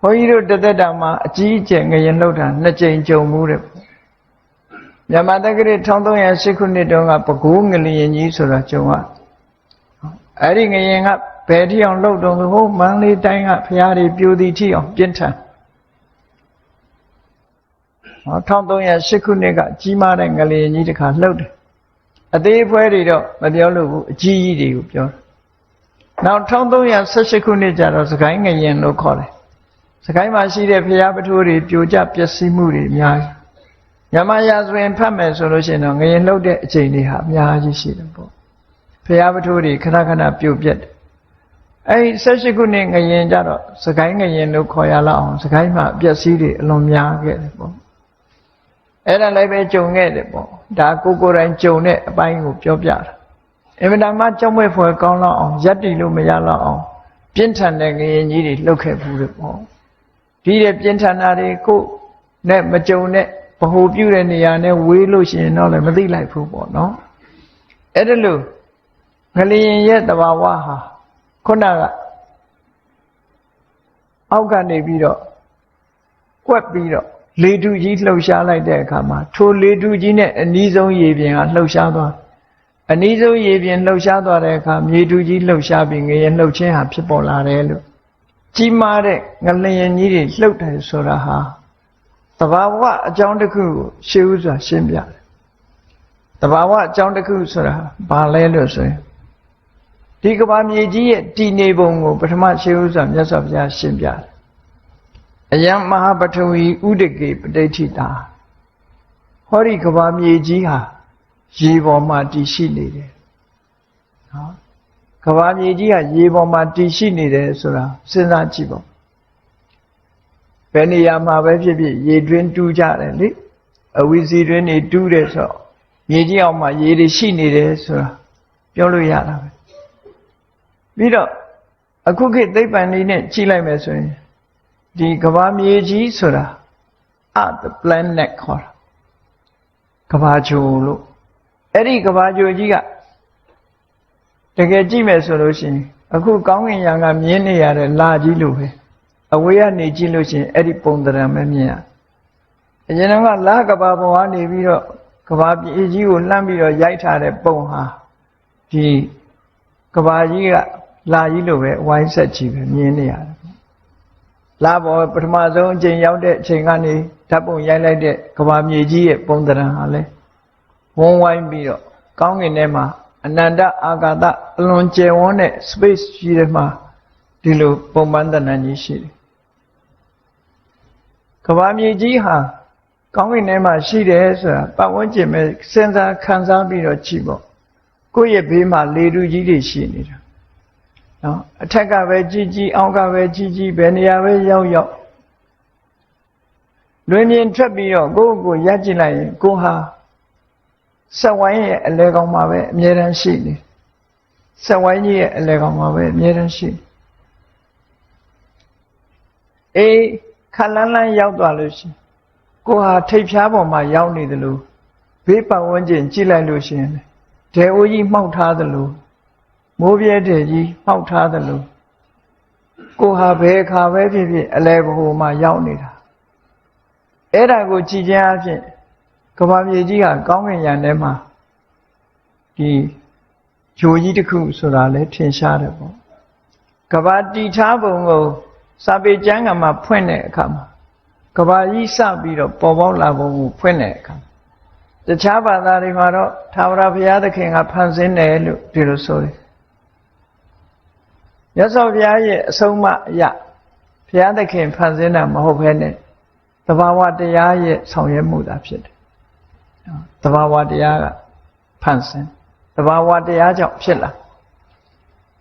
ဘုန်းကြီးတို့တသက်တာမှာအကြီးအကျယ်ငရင်လှုပ်တာနှစ်ကြိမ်ကြုံမှုတဲ့မြန်မာတက္ကရာ1308ခုနှစ်တုန်းကပကူးငလျင်ကြီးဆိုတာကြုံရအဲ့ဒီငရင်ကဘယ်ထိအောင်လှုပ်တော့ဟိုမန္တလေးတိုင်းကဖျားတွေပြိုသည်ထိအောင်ပြင်းထန်ဟော1308ခုနှစ်ကကြီးမားတဲ့ငလျင်ကြီးတစ်ခါလှုပ်တယ်အသေးဖွဲတွေတော့မပြောလို့ဘူးအကြီးကြီးတွေကိုပြောတယ်နောက်1318ခုနှစ်ကျတော့စကိုင်းငရင်လို့ခေါ်တယ် စကိုင်းမှာရှိတဲ့ဖျားပထိုးတွေပြိုကျပျက်စီးမှုတွေအများကြီးညမရာဆိုရင်ဖတ်မယ်ဆိုလို့ရှိရင်တော့ငရင်လှုပ်တဲ့အချိန်တွေဟာအများကြီးရှိတယ်ပေါ့ဖျားပထိုးတွေခဏခဏပြိုပြက်တယ်အဲဒီ18ခုနှစ်ငရင်ကြတော့စကိုင်းငရင်လို့ခေါ်ရလောက်အောင်စကိုင်းမှာပျက်စီးတွေအလွန်များခဲ့တယ်ပေါ့အဲ့ဒါလည်းပဲကြုံခဲ့တယ်ပေါ့ဒါကိုကိုယ်တိုင်ကြုံတဲ့အပိုင်းကိုပြောပြတာအင်မတန်မှကြောက်မွဲ့ဖွယ်ကောင်းလောက်အောင်ရက်တီလို့မရလောက်အောင်ပြင်းထန်တဲ့ငရင်ကြီးတွေလှုပ်ခဲ့ဘူးတယ်ပေါ့ ဒီတဲ့ပြင်းထန်တာတွေကိုနဲ့မကြုံတဲ့ဗဟိုပြုတဲ့နေရာနဲ့ဝေးလို့ရှိရင်တော့လည်းမသိလိုက်ဘူးပေါ့နော်အဲ့ဒါလို့ငလျင်ရဲ့တဘာဝဟာခုနကအောက်ကနေပြီးတော့ကွက်ပြီးတော့လေတူကြီးလှုပ်ရှားလိုက်တဲ့အခါမှာထိုလေတူကြီးနဲ့အနီးဆုံးရေပြင်ကလှုပ်ရှားသွားအနီးဆုံးရေပြင်လှုပ်ရှားသွားတဲ့အခါမြေတူကြီးလှုပ်ရှားပြီးငရေလှုပ်ခြင်းဟာဖြစ်ပေါ်လာတယ်လို့ ကြီးမားတဲ့ငလျင်ကြီးတွေလှုပ်တယ်ဆိုတာဟာတဘာဝအကြောင်းတစ်ခုကိုရှေးဥစွာရှင်းပြတယ်တဘာဝအကြောင်းတစ်ခုဆိုတာဘာလဲလို့ဆိုရင်ဒီကဘာမြေကြီးရဲ့တည်နေပုံကိုပထမရှေးဥစွာမြတ်စွာဘုရားရှင်းပြတယ်အယံမဟာပထဝီဥဒကေပဋိဋ္ဌိတာဟောဒီကဘာမြေကြီးဟာရေပေါ်မှာတည်ရှိနေတယ်နော် ကဘာမြေကြီးဟာရေပေါ်မှာတည်ရှိနေတယ်ဆိုတာစဉ်းစားကြည့်ပေါ့ဘယ်နေရာမှာပဲဖြစ်ဖြစ်ရေတွင်းတူးကြတယ်လေအဝီစီတွင်းနေတူးတယ်ဆိုတော့မြေကြီးအောင်မှာရေတွေရှိနေတယ်ဆိုတာပြောလို့ရတာပဲပြီးတော့အခုခေတ်သိပ္ပံလေးနဲ့ကြည့်လိုက်မယ်ဆိုရင်ဒီကဘာမြေကြီးဆိုတာအ the planet ခေါ်တာကဘာဂျိုလို့အဲ့ဒီကဘာဂျိုကြီးက တကယ်ကြည့်မယ်ဆိုလို့ရှိရင်အခုကောင်းကင်ယံကမြင်နေရတဲ့လာကြီးလို့ပဲအဝေးကနေကြည့်လို့ရှိရင်အဲ့ဒီပုံသဏ္ဍာန်ပဲမြင်ရအရင်ကလာကဘာဘဝနေပြီးတော့ကဘာပြည်ကြီးကိုလှမ်းပြီးတော့ရိုက်ထားတဲ့ပုံဟာဒီကဘာကြီးကလာကြီးလို့ပဲဝိုင်းဆက်ကြည့်ပဲမြင်နေရတယ်လာပေါ်ပထမဆုံးအချိန်ရောက်တဲ့အချိန်ကနေဓာတ်ပုံရိုက်လိုက်တဲ့ကဘာမြေကြီးရဲ့ပုံသဏ္ဍာန်ဟာလဲဝန်းဝိုင်းပြီးတော့ကောင်းကင်ထဲမှာ အနန္တအာကာသအလွန်ကျယ်ဝန်းတဲ့ space ကြီးထဲမှာဒီလိုပုံပန်းသဏ္ဍာန်ကြီးရှိတယ်ကဘာမြေကြီးဟာကောင်းကင်ထဲမှာရှိတယ်ဆိုတာပတ်ဝန်းကျင်ပဲစဉ်းစားခံစားပြီးတော့ကြည့်ပေါ့ကိုယ့်ရဲ့ဘေးမှာလေတူကြီးတွေရှိနေတာနော်အထက်ကပဲကြီးကြီးအောက်ကပဲကြီးကြီးဘယ်နေရာပဲရောက်ရောက်လွင်မြင်ထွက်ပြီးတော့ကိုယ့်ကိုယ်ရပ်ကြည့်လိုက်ရင်ကိုဟာ ဆက်ဝိုင်းရဲ့အလဲကောင်မှာပဲအမြဲတမ်းရှိနေဆက်ဝိုင်းကြီးရဲ့အလဲကောင်မှာပဲအမြဲတမ်းရှိအေးခလန်းလန်းရောက်သွားလို့ရှိရင်ကိုဟာထိပ်ဖြားပေါ်မှာရောက်နေတယ်လို့ဘေးပတ်ဝန်းကျင်ကြည့်လိုက်လို့ရှိရင်ဒဲအိုးကြီးမှောက်ထားတယ်လို့မိုးပြဲတဲ့ကြီးမှောက်ထားတယ်လို့ကိုဟာဘယ်အခါပဲဖြစ်ဖြစ်အလဲဘိုမှာရောက်နေတာအဲ့ဒါကိုကြည်ခြင်းအဖြစ် ကဘာမြေကြီးဟာကောင်းကင်ယံထဲမှာဒီဂျိုကြီးတစ်ခုဆိုတာလည်းထင်ရှားတယ်ပေါ့ကဘာတီထားပုံကိုစာပေကျမ်းကမှာဖွင့်တဲ့အခါမှာကဘာကြီးစပြီးတော့ပေါ်ပေါက်လာပုံကိုဖွင့်တဲ့အခါတခြားဘာသာတွေမှာတော့သာဝရဘုရားသခင်ကဖန်ဆင်းတယ်လို့ဒီလိုဆိုတယ်မြတ်စွာဘုရားရဲ့အဆုံးအမအရဘုရားသခင်ဖန်ဆင်းတာမဟုတ်ဘဲနဲ့သဘာဝတရားရဲ့ဆောင်ရွက်မှုသာဖြစ်တယ်။ သဘာဝတရားကဖန်ဆင်းသဘာဝတရားကြောင့်ဖြစ်လာ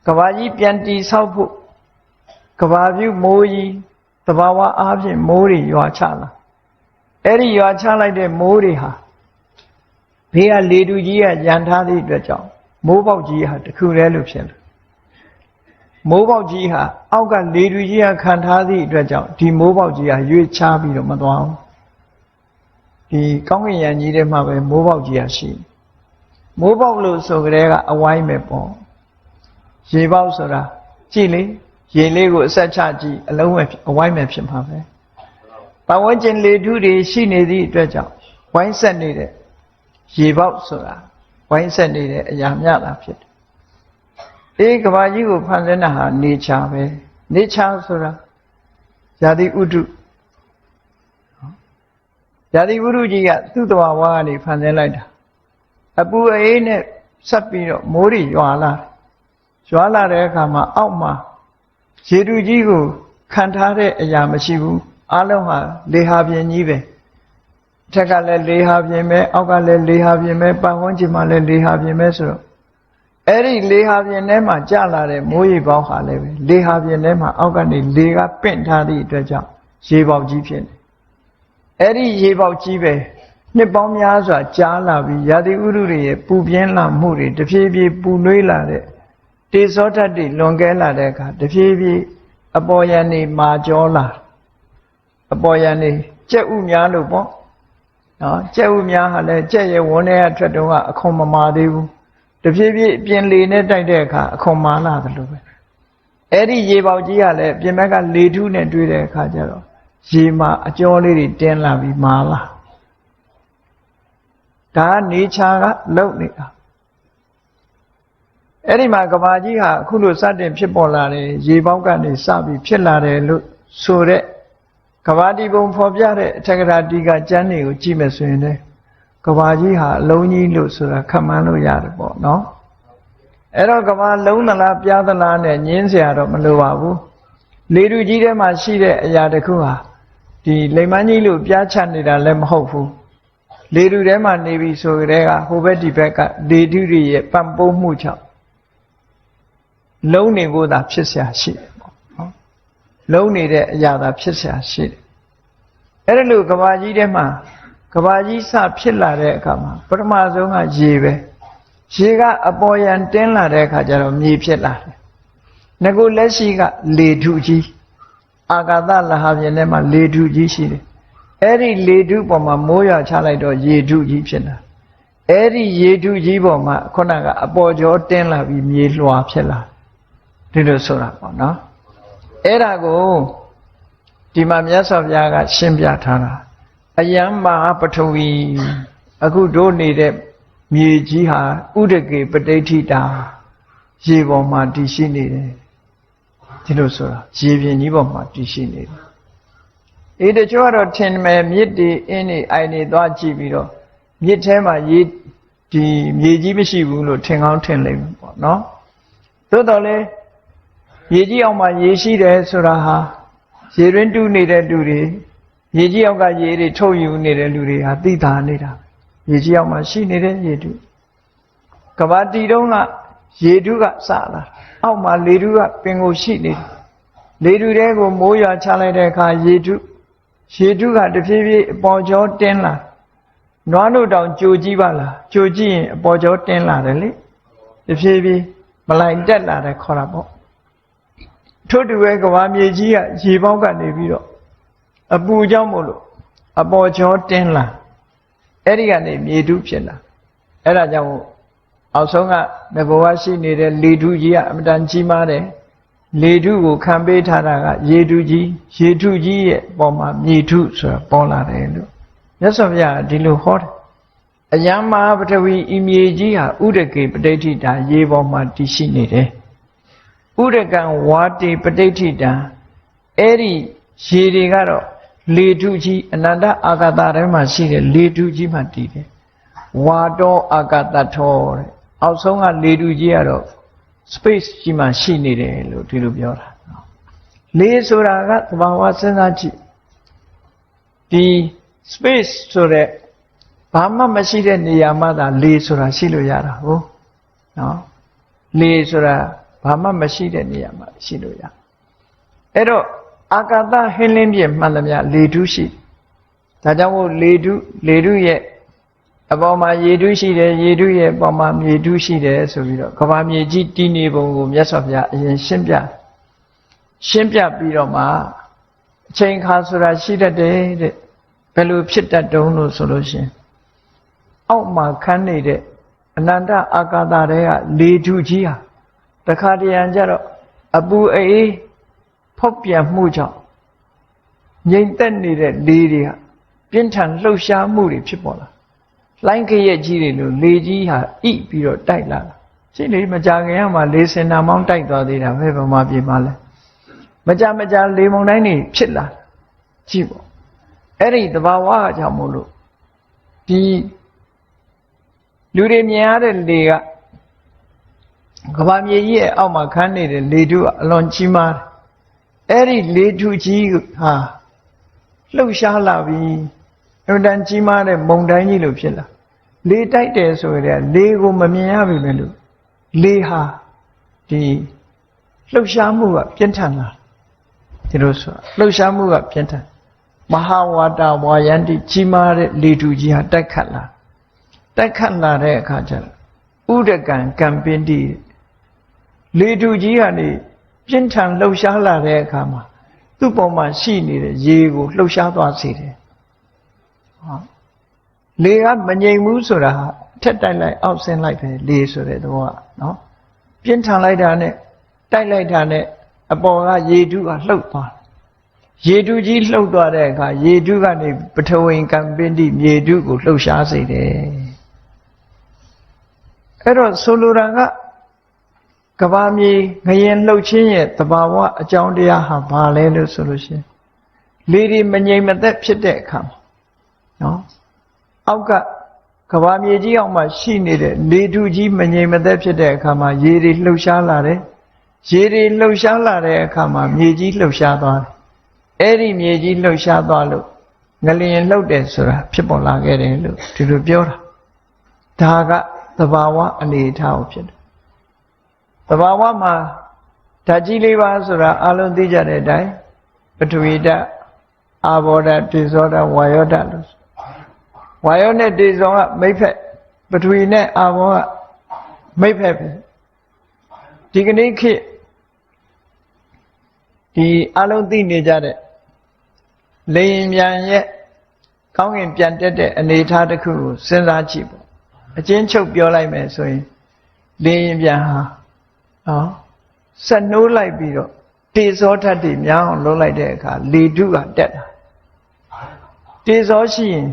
ကဘာကြီးပြန်တီဆောက်ဖို့ကဘာပြုမိုးကြီးသဘာဝအားဖြင့်မိုးတွေရွာချလာအဲ့ဒီရွာချလိုက်တဲ့မိုးတွေဟာဘေးကလေတူကြီးကရန်ထားသည့်အတွက်ကြောင့်မိုးပေါက်ကြီးဟာတခုတည်းလို့ဖြစ်လာမိုးပေါက်ကြီးဟာအောက်ကလေတူကြီးကခံထားသည့်အတွက်ကြောင့်ဒီမိုးပေါက်ကြီးဟာရွေ့ချပြီးတော့မသွားဘူး ဒီကောင်းကင်ယံကြီးထဲမှာပဲမိုးပေါက်ကြီးဟာရှိမိုးပေါက်လို့ဆိုကြတဲ့ကအဝိုင်းပဲပေါ့ရေပေါက်ဆိုတာကြည့်လေရေလေးကိုအဆက်ချကြည့်အလုံးမဲ့အဝိုင်းမဲ့ဖြစ်မှာပဲပတ်ဝန်းကျင်လေထုတွေရှိနေသည့်အတွက်ကြောင့်ဝိုင်းဆက်နေတဲ့ရေပေါက်ဆိုတာဝိုင်းဆက်နေတဲ့အရာမြတာဖြစ်တယ်အေးကဘာကြီးကိုဖန်ဆင်းတာဟာနေချာပဲနေချာဆိုတာဇာတိဥဒု ဇာတိဥဒုကြီးကသူ့တဝဝါကနေဖန်ဆင်းလိုက်တာအပူအေးနဲ့ဆက်ပြီးတော့မိုးရီရွာလာရွာလာတဲ့အခါမှာအောက်မှာရေတူကြီးကိုခံထားတဲ့အရာမရှိဘူးအလုံးဟာလေဟာပြင်းကြီးပဲအထက်ကလည်းလေဟာပြင်းပဲအောက်ကလည်းလေဟာပြင်းပဲပတ်ဝန်းကျင်မှာလည်းလေဟာပြင်းပဲဆိုတော့အဲ့ဒီလေဟာပြင်းထဲမှာကျလာတဲ့မိုးရေပေါက်ဟာလည်းပဲလေဟာပြင်းထဲမှာအောက်ကနေလေကပင့်ထားသည့်အတွက်ကြောင့်ရေပေါက်ကြီးဖြစ်နေ အဲ့ဒီရေပေါက်ကြီးပဲနှစ်ပေါင်းများစွာကြားလာပြီးရာသီဥတုတွေရဲ့ပူပြင်းလာမှုတွေတဖြည်းဖြည်းပူနွေးလာတဲ့တေဇောဓာတ်တွေလွန်ကဲလာတဲ့အခါတဖြည်းဖြည်းအပေါ်ယံနေမာကြောလာအပေါ်ယံနေကြက်ဥများလို့ပေါ့နော်ကြက်ဥများဟာလည်းကြက်ရဲ့ဝန်းထဲကထွက်တော့ကအခွန်မမာသေးဘူးတဖြည်းဖြည်းပြင်လေနဲ့တိုက်တဲ့အခါအခွန်မာလာတယ်လို့ပဲအဲ့ဒီရေပေါက်ကြီးကလည်းပြင်ဘက်ကလေထုနဲ့တွေ့တဲ့အခါကျတော့ ရေမှာအကျော်လေးတွေတင်းလာပြီးမာလာဒါနေချာကလုံနေတာအဲ့ဒီမှာကဘာကြီးဟာအခုလိုစတင်ဖြစ်ပေါ်လာတယ်ရေပေါက်ကနေစပြီးဖြစ်လာတယ်လို့ဆိုတဲ့ကဘာတီပုံဖော်ပြတဲ့အထက်ကရာတီကကျမ်းတွေကိုကြည့်မယ်ဆိုရင်လည်းကဘာကြီးဟာအလုံးကြီးလို့ဆိုတာခံမှန်းလို့ရတယ်ပေါ့နော်အဲ့တော့ကဘာလုံးသလားပြားသလားနဲ့ညင်းစရာတော့မလိုပါဘူးလေတူကြီးထဲမှာရှိတဲ့အရာတစ်ခုဟာ ဒီလိမ္မန်းကြီးလို့ပြားချနေတာလည်းမဟုတ်ဘူးလေတူထဲမှာနေပြီဆိုကြတဲ့ကဟိုဘက်ဒီဘက်ကလေတူတွေရဲ့ပံပိုးမှုကြောင့်လုံးနေဖို့သာဖြစ်เสียရှိတယ်ပေါ့နော်လုံးနေတဲ့အရာသာဖြစ်เสียရှိတယ်အဲ့ဒါလို့ကဘာကြီးထဲမှာကဘာကြီးစဖြစ်လာတဲ့အခါမှာပထမဆုံးကရေပဲရေကအပေါ်ယံတင်းလာတဲ့အခါကျတော့မြေဖြစ်လာတယ်ငကိုလက်ရှိကလေထုကြီး အာကာသလဟာပြင်ထဲမှာလေထုကြီးရှိတယ်အဲ့ဒီလေထုပေါ်မှာမိုးရွာချလိုက်တော့ရေထုကြီးဖြစ်လာအဲ့ဒီရေထုကြီးပေါ်မှာခုနကအပေါ်ကျော်တင်းလာပြီးမြေလွှာဖြစ်လာဒီလိုဆိုတာပေါ့နော်အဲ့ဒါကိုဒီမှာမြတ်စွာဘုရားက ရှင်းပြထားတာအယံမဟာပထဝီအခုတို့နေတဲ့မြေကြီးဟာဥဒကေပဋိဋ္ဌိတာ ရေပေါ်မှာတည်ရှိနေတယ် ဒီလိုဆိုတာရေပြင်ကြီးပေါ်မှာတည်ရှိနေတယ်အေးတချို့ကတော့ထင်မယ်မြစ်တွေအင်းတွေအိုင်တွေသွားကြည့်ပြီးတော့မြစ်ထဲမှာရေဒီမြေကြီးမရှိဘူးလို့ထင်ကောင်းထင်လိမ့်မယ်ပေါ့နော်သို့တော်လည်းရေကြီးအောင်မှာရေရှိတယ်ဆိုတာဟာရေရင်းတူးနေတဲ့လူတွေရေကြီးအောက်ကရေတွေထုတ်ယူနေတဲ့လူတွေဟာသိတာနေတာရေကြီးအောက်မှာရှိနေတဲ့ရေတူကဘာတီတုံးကရေတူးကစလာ အောက်မှာလေတူးကပင်ကိုရှိနေတယ်လေတူးတဲကိုမိုးရွာချလိုက်တဲ့အခါရေတူးရေတူးကတဖြည်းဖြည်းအပေါ်ကျော်တင်းလာနွားတို့တောင်ကြိုကြည့်ပါလားကြိုကြည့်ရင်အပေါ်ကျော်တင်းလာတယ်လေတဖြည်းဖြည်းမလိုက်တက်လာတယ်ခေါ်တာပေါ့ထို့တူပဲကဘာမြေကြီးကရေပေါက်ကနေပြီးတော့အပူကြောင့်မို့လို့အပေါ်ကျော်တင်းလာအဲ့ဒီကနေမြေတူးဖြစ်လာအဲ့ဒါကြောင့် အောက်ဆုံးကငဘောကရှိနေတဲ့လေထုကြီးကအမတန်ကြီးမားတယ်လေထုကိုခံပေးထားတာကရေထုကြီးရေထုကြီးရဲ့ပေါ်မှာမြေထုဆိုတာပေါ်လာတယ်လို့မြတ်စွာဘုရားဒီလိုဟောတယ်အယံမဟာပထဝီဤမြေကြီးဟာဥဒကေပဋိဋ္ဌိတာရေပေါ်မှာတည်ရှိနေတယ်ဥဒကံဝါတိပဋိဋ္ဌိတာအဲ့ဒီရေတွေကတော့လေထုကြီးအနန္တအာဂတထဲမှာရှိတဲ့လေထုကြီးမှတည်တယ်ဝါတောအာဂတထောတဲ့ အောက်ဆုံးကလေထုကြီးကတော့ space ကြီးမှရှိနေတယ်လို့ဒီလိုပြောတာနော်လေဆိုတာကသဘာဝစဉ်းစားကြည့်ဒီ space ဆိုတဲ့ဘာမှမရှိတဲ့နေရာမှာသာလေဆိုတာရှိလို့ရတာဟုတ်နော်လေဆိုတာဘာမှမရှိတဲ့နေရာမှာရှိလို့ရအဲ့တော့အာကာသဟင်းလင်းပြည့်မှန်သမျှလေထုရှိဒါကြောင့်မို့လေထုလေထုရဲ့ အပေါ်မှာရေထုရှိတယ်ရေထုရဲ့အပေါ်မှာမြေထုရှိတယ်ဆိုပြီးတော့ကဘာမြေကြီးတည်နေပုံကိုမြတ်စွာဘုရားအရင်ရှင်းပြရှင်းပြပြီးတော့မှအချိန်ခါဆိုတာရှိတတ်တယ်တဲ့ဘယ်လိုဖြစ်တတ်တုံးလို့ဆိုလို့ရှင်အောက်မှာခန်းနေတဲ့အနန္တအာကာသတွေကလေထုကြီးဟာတခါတရံကြတော့အပူအေးဖောက်ပြန်မှုကြောင့်ငြိမ်သက်နေတဲ့လေတွေကပြင်းထန်လှုပ်ရှားမှုတွေဖြစ်ပေါ်လာ လိုင်းခရက်ကြီးတွေလို့လေကြီးဟာဣပြီးတော့တိုက်လာတာရှိလေမကြခင်ကမှလေစင်နာမောင်းတိုက်သွားသေးတာပဲဗမာပြည်မှာလဲမကြမကြလေမုန်တိုင်းတွေဖြစ်လာကြည့်ပေါ့အဲ့ဒီသဘာဝအကြောင်းမို့လို့ဒီလူတွေမြင်ရတဲ့လေကကဘာမြေကြီးရဲ့အောက်မှာခန်းနေတဲ့လေထုကအလွန်ကြီးမားတယ်အဲ့ဒီလေထုကြီးဟာလှုပ်ရှားလာပြီး အမှန်တန်ကြီးမားတဲ့မုန်တိုင်းကြီးလို့ဖြစ်လာလေတိုက်တယ်ဆိုရင်လေကိုမမြင်ရပြီပဲလို့လေဟာဒီလှုပ်ရှားမှုကပြင်းထန်လာဒီလိုဆိုလှုပ်ရှားမှုကပြင်းထန်မဟာဝါဒဝါယန္တိကြီးမားတဲ့လေထုကြီးဟာတိုက်ခတ်လာတိုက်ခတ်လာတဲ့အခါကျတော့ဥဒကံကံပင်းတိလေထုကြီးကနေပြင်းထန်လှုပ်ရှားလာတဲ့အခါမှာသူ့ပေါ်မှာရှိနေတဲ့ရေကိုလှုပ်ရှားသွားစေတယ်ဟော လေကမငြိမ်ဘူးဆိုတာဟာထက်တိုက်လိုက်အောက်ဆင်းလိုက်ပဲလေဆိုတဲ့သဘောကနော်ပြင်းထန်လိုက်တာနဲ့တိုက်လိုက်တာနဲ့အပေါ်ကရေထုကလှုပ်သွားတယ်ရေထုကြီးလှုပ်သွားတဲ့အခါရေထုကနေပထဝီကံပင်းတိမြေထုကိုလှုပ်ရှားစေတယ်အဲ့တော့ဆိုလိုတာကကဘာမြေငရင်လှုပ်ခြင်းရဲ့တဘာဝအကြောင်းတရားဟာဘာလဲလို့ဆိုလို့ရှိရင်လေဒီမငြိမ်မသက်ဖြစ်တဲ့အခါမှာ နော်အောက်ကကဘာမြေကြီးအောင်မှာရှိနေတဲ့လေထုကြီးမငြိမ်မသက်ဖြစ်တဲ့အခါမှာရေတွေလှုပ်ရှားလာတယ်ရေတွေလှုပ်ရှားလာတဲ့အခါမှာမြေကြီးလှုပ်ရှားသွားတယ်အဲ့ဒီမြေကြီးလှုပ်ရှားသွားလို့ငလျင်လှုပ်တယ်ဆိုတာဖြစ်ပေါ်လာခဲ့တယ်လို့ဒီလိုပြောတာဒါကသဘာဝအနေအထားကိုဖြစ်တယ်သဘာဝမှာဓာတ်ကြီးလေးပါဆိုတာအလုံးသိကြတဲ့အတိုင်းပထဝီဓာတ်အာဘောဓာတ်တေဇောဓာတ်ဝါယောဓာတ်လို့ ဝါယောနဲ့တေဇောကမိတ်ဖက်ပထဝီနဲ့အာဘောကမိတ်ဖက်ပဲဒီကနေ့ခေတ်ဒီအလုံးသိနေကြတဲ့လေရင်ပြန်ရဲ့ကောင်းကင်ပြန်တက်တဲ့အနေအထားတစ်ခုကိုစဉ်းစားကြည့်ပေါ့အချင်းချုပ်ပြောလိုက်မယ်ဆိုရင်လေရင်ပြန်ဟာနော်ဆက်နှိုးလိုက်ပြီးတော့တေဇောဓာတ်တွေများအောင်လုပ်လိုက်တဲ့အခါလေတုကတက်တာတေဇောရှိရင်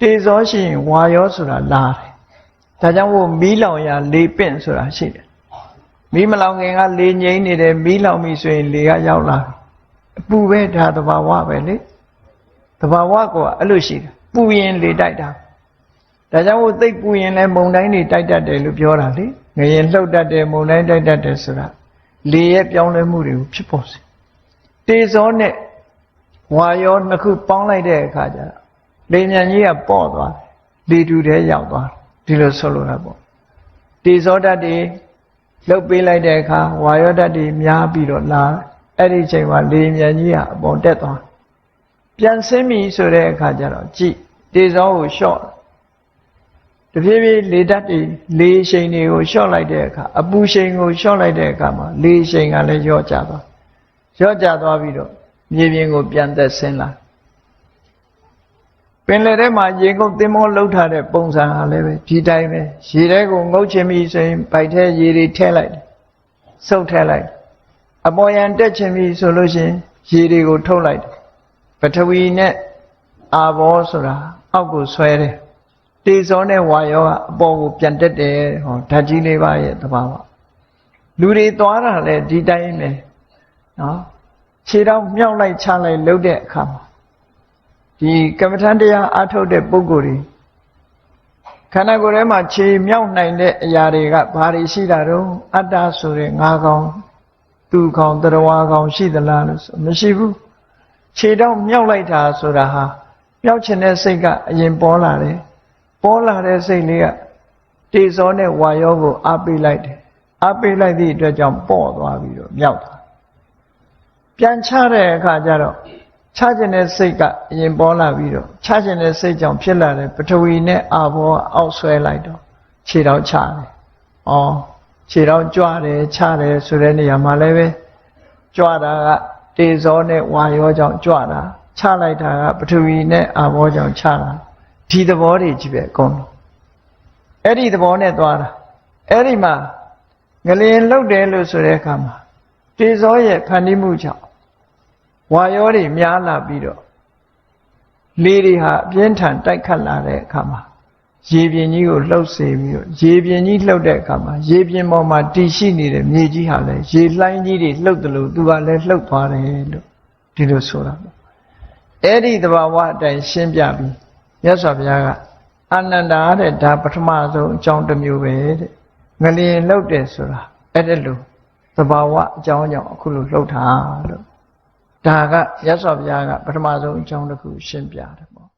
တေဇောရှိရင်ဝါယောဆိုတာလာတယ်ဒါကြောင့်မို့မီးလောင်ရလေပင့်ဆိုတာရှိတယ်မီးမလောင်ခင်ကလေငိမ့်နေတယ်မီးလောင်ပြီဆိုရင်လေကရောက်လာအပူပဲဒါသဘာဝပဲလေသဘာဝကအဲ့လိုရှိတယ်ပူရင်လေတိုက်တာဒါကြောင့်မို့သိပ်ပူရင်လည်းမုန်တိုင်းတွေတိုက်တတ်တယ်လို့ပြောတာလေငရင်လှုပ်တတ်တယ်မုန်တိုင်းတိုက်တတ်တယ်ဆိုတာလေရဲ့ပြောင်းလဲမှုတွေကိုဖြစ်ပေါ်စေတေဇောနဲ့ဝါယောနှစ်ခုပေါင်းလိုက်တဲ့အခါကျတော့ လေမြန်ကြီးကပေါ့သွားတယ်လေတူတဲ့ရောက်သွားတယ်ဒီလိုဆိုလိုတာပေါ့တေဇောဓာတ်တွေလှုပ်ပေးလိုက်တဲ့အခါဝါယောဓာတ်တွေများပြီးတော့လာအဲ့ဒီချိန်မှာလေမြန်ကြီးကအပေါ်တက်သွားပြန်ဆင်းပြီဆိုတဲ့အခါကျတော့ကြည်တေဇောကိုလျှော့တဖြည်းဖြည်းလေဓာတ်တွေလေရှိန်တွေကိုလျှော့လိုက်တဲ့အခါအပူရှိန်ကိုလျှော့လိုက်တဲ့အခါမှာလေရှိန်ကလည်းလျော့ကျသွားလျော့ကျသွားပြီးတော့မြေပြင်ကိုပြန်သက်ဆင်းလာ ပင်လယ်ထဲမှာရေငုပ်သင်္ဘောလှုပ်ထားတဲ့ပုံစံဟာလည်းပဲဒီတိုင်းပဲရေထဲကိုငုပ်ချင်ပြီဆိုရင်ဗိုက်ထဲရေတွေထည့်လိုက်တယ်စုပ်ထည့်လိုက်အပေါ်ယံတက်ချင်ပြီဆိုလို့ရှိရင်ရေတွေကိုထုတ်လိုက်တယ်ပထဝီနဲ့အာဘောဆိုတာအောက်ကိုဆွဲတယ်တေဇောနဲ့ဝါယောကအပေါ်ကိုပြန်တက်တယ်ဟောဓာတ်ကြီးလေးပါရဲ့သဘာဝလူတွေသွားတာလည်းဒီတိုင်းပဲနော်ခြေတော့မြောက်လိုက်ချလိုက်လှုပ်တဲ့အခါမှာ ဒီကမ္မထန်တရားအထုတ်တဲ့ပုဂ္ဂိုလ်တွေခန္ဓာကိုယ်ထဲမှာခြေမြောက်နိုင်တဲ့အရာတွေကဘာတွေရှိတာတော့အတ္တဆိုတဲ့ငါးကောင်သူကောင်တရဝါကောင်ရှိသလားလို့ဆိုမရှိဘူးခြေတော့မြောက်လိုက်တာဆိုတာဟာမြောက်ချင်တဲ့စိတ်ကအရင်ပေါ်လာတယ်ပေါ်လာတဲ့စိတ်လေးကတေဇောနဲ့ဝါယောကိုအားပေးလိုက်တယ်အားပေးလိုက်သည့်အတွက်ကြောင့်ပေါ့သွားပြီးတော့မြောက်သွားပြန်ချတဲ့အခါကျတော့ ချခြင်းတဲ့စိတ်ကအရင်ပေါ်လာပြီးတော့ချခြင်းတဲ့စိတ်ကြောင့်ဖြစ်လာတဲ့ပထဝီနဲ့အာဘောအောက်ဆွဲလိုက်တော့ခြေတော်ချတယ်။အော်ခြေတော်ကြွတယ်ချတယ်ဆိုတဲ့နေရာမှာလည်းပဲကြွတာကတေဇောနဲ့ဝါယောကြောင့်ကြွတာချလိုက်တာကပထဝီနဲ့အာဘောကြောင့်ချတာဒီသဘောတွေကြီးပဲအကုန်လုံးအဲ့ဒီသဘောနဲ့သွားတာအဲ့ဒီမှာငလျင်လှုပ်တယ်လို့ဆိုတဲ့အခါမှာတေဇောရဲ့ဖန်တီးမှုကြောင့် ဝါရောတွေများလာပြီးတော့လေတွေဟာအပြင်းထန်တိုက်ခတ်လာတဲ့အခါမှာရေပြင်ကြီးကိုလှုပ်စေပြီးတော့ရေပြင်ကြီးလှုပ်တဲ့အခါမှာရေပြင်ပေါ်မှာတည်ရှိနေတဲ့မြေကြီးဟာလည်းရေလှိုင်းကြီးတွေလှုပ်တယ်လို့သူကလည်းလှုပ်သွားတယ်လို့ဒီလိုဆိုတာပေါ့အဲ့ဒီသဘာဝအတိုင်းရှင်းပြပြီးမြတ်စွာဘုရားကအနန္တာတဲ့ဒါပထမဆုံးအကြောင်းတစ်မျိုးပဲတဲ့ငလျင်လှုပ်တယ်ဆိုတာအဲ့ဒါလို့သဘာဝအကြောင်းကြောင့်အခုလိုလှုပ်တာလို့ ဒါကမြတ်စွာဘုရားကပထမဆုံးအကြောင်းတစ်ခုရှင်းပြတယ်ပေါ့